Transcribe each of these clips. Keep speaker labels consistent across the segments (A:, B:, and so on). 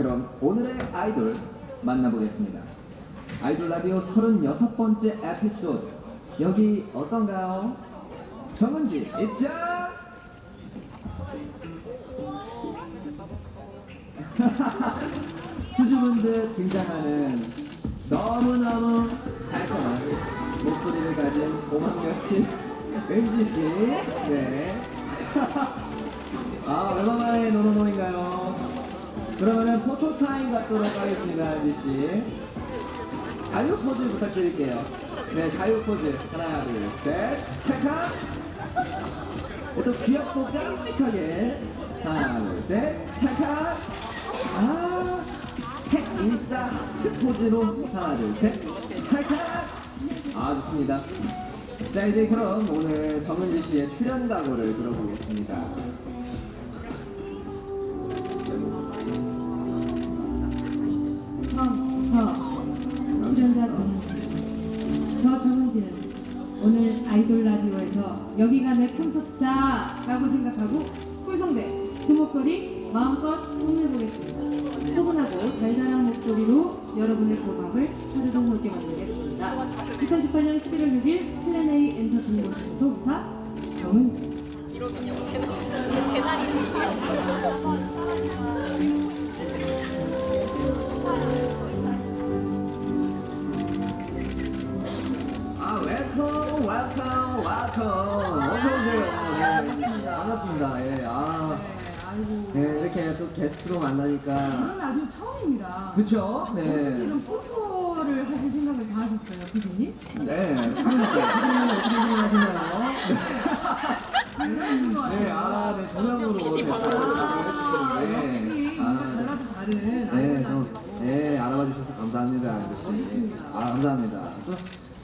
A: 그럼 오늘의 아이돌 만나보겠습니다. 아이돌 라디오 36번째 에피소드. 여기 어떤가요? 정은지 입장! 수줍은 듯 등장하는 너무너무 달콤한 목소리를 가진 오만여친 은지씨. 네. 아, 얼마 만에 노노노인가요? 그러면은 갖도록 하겠습니다, 은지씨. 자유 포즈 부탁드릴게요. 네, 자유 포즈. 하나, 둘, 셋. 찰칵! 또 귀엽고 깜찍하게. 하나, 둘, 셋. 찰칵! 아, 핵 인싸 트 포즈로. 하나, 둘, 셋. 찰칵! 아, 좋습니다. 자, 이제 그럼 오늘 정은지 씨의 출연 각오를 들어보겠습니다.
B: 아이돌 라디오에서 여기가 내 콘서트다라고 생각하고 꿀성대 그 목소리 마음껏 뽐내보겠습니다. 포근하고 달달한 목소리로 여러분의 고감을 하루종 높게 만들겠습니다. 2018년 11월 6일 플랜 A 엔터테인먼트 소속사 정은지.
A: 아, 웰컴, 웰컴, 웰컴. 어서 오세요. 네, 반갑습니다. 예, 아. 네, 이렇게 또 게스트로 만나니까.
B: 저는 라디오 처음입니다
A: 그쵸? 네.
B: 이런 포토를 하실 생각을 다 하셨어요, 피디님?
A: 네. 피디님 어떻게 생각하시나요? 네,
B: 같아요.
A: 아, 네, 전형으로. 네,
B: 아,
A: 네.
B: 역시
A: 아,
B: 뭔가 달라도 다른
A: 네,
B: 아이돌
A: 네, 알아봐 주셔서 감사합니다.
B: 멋있습니다.
A: 아, 감사합니다. 또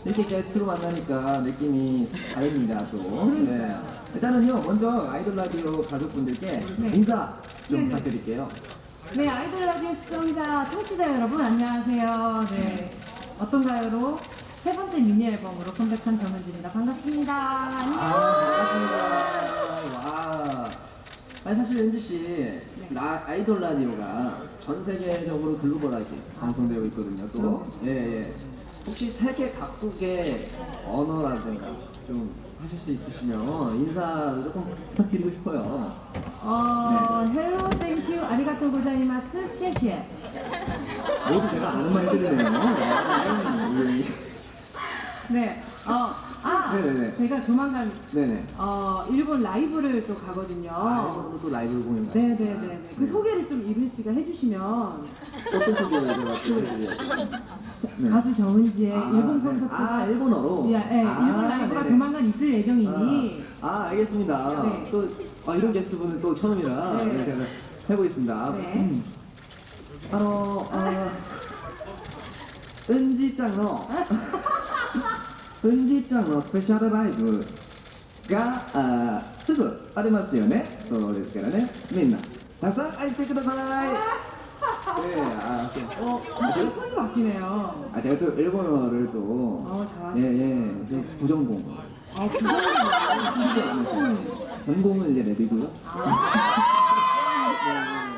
A: 이렇게 게스트로 만나니까 느낌이 싹 다릅니다, 또. 네. 일단은요, 먼저 아이돌 라디오 가족분들께
B: 네.
A: 인사 좀
B: 네, 네.
A: 부탁드릴게요.
B: 네, 아이돌 라디오 시청자, 청취자 여러분 안녕하세요. 네, 어떤가요로 세 번째 미니 앨범으로 컴백한 정은지입니다. 반갑습니다. 안녕.
A: 아, 반갑습니다. 와. 아니, 사실 은지 씨, 라, 아이돌 라디오가 전 세계적으로 글로벌하게 방송되고 있거든요, 또. 예, 예. 혹시 세계 각국의 언어라든가 좀 하실 수 있으시면 인사 조금 부탁드리고 싶어요.
B: 어, 헬로, 땡큐, 아리가토 고자이마스, 셰셰.
A: 모두 제가 아는 말들이네요. 네.
B: 네, 어, 아,
A: 네네네.
B: 제가 조만간
A: 네네.
B: 어, 일본 라이브를 또 가거든요.
A: 아, 이번에도 또 라이브 공연.
B: 네네네. 그 소개를 좀 이룬 씨가 해주시면
A: 어떤 소개를 제가 드려요? 네.
B: 가수 정은지의
A: 아,
B: 일본
A: 네.
B: 콘서트가
A: 아, 일본어로?
B: 예, 예,
A: 아,
B: 일본 라이브가
A: 네네.
B: 조만간 있을 예정이니
A: 아, 아, 알겠습니다.
B: 네.
A: 또 아, 이런 게스트분은 또 처음이라
B: 네.
A: 네, 제가 해보겠습니다.
B: 네.
A: 음. 아, 어, 은지ちゃ んの 은지ちゃんのスペシャルライブがあーすぐありますよね。そうですからね。みんなたくさん愛してください。네, 아, 또,
B: 어, 진짜 톤이 바뀌네요.
A: 아 제가 또 일본어를 또
B: 어, 잘하시네.
A: 예, 예, 좀 부전공.
B: 아, 부정이
A: 전공은 이제 랩이고요.
B: 아,